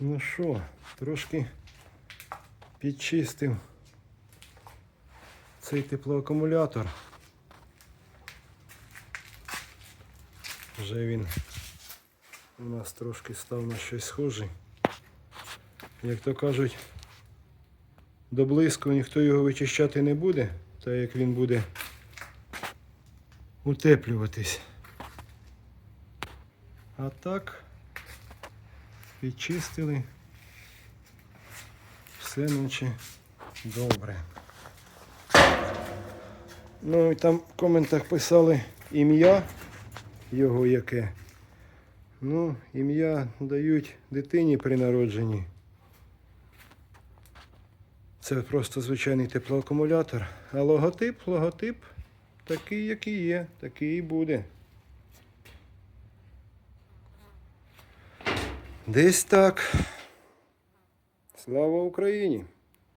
Ну що, трошки підчистив цей теплоакумулятор. Вже він у нас трошки став на щось схожий. Як то кажуть, до блиску ніхто його вичищати не буде, так як він буде утеплюватись. А так підчистили. Все наче добре. Ну і там в коментах писали ім'я його яке. Ну, ім'я дають дитині при народженні. Це просто звичайний теплоакумулятор. А логотип, логотип такий, який є, такий і буде. Десь так. Слава Україні!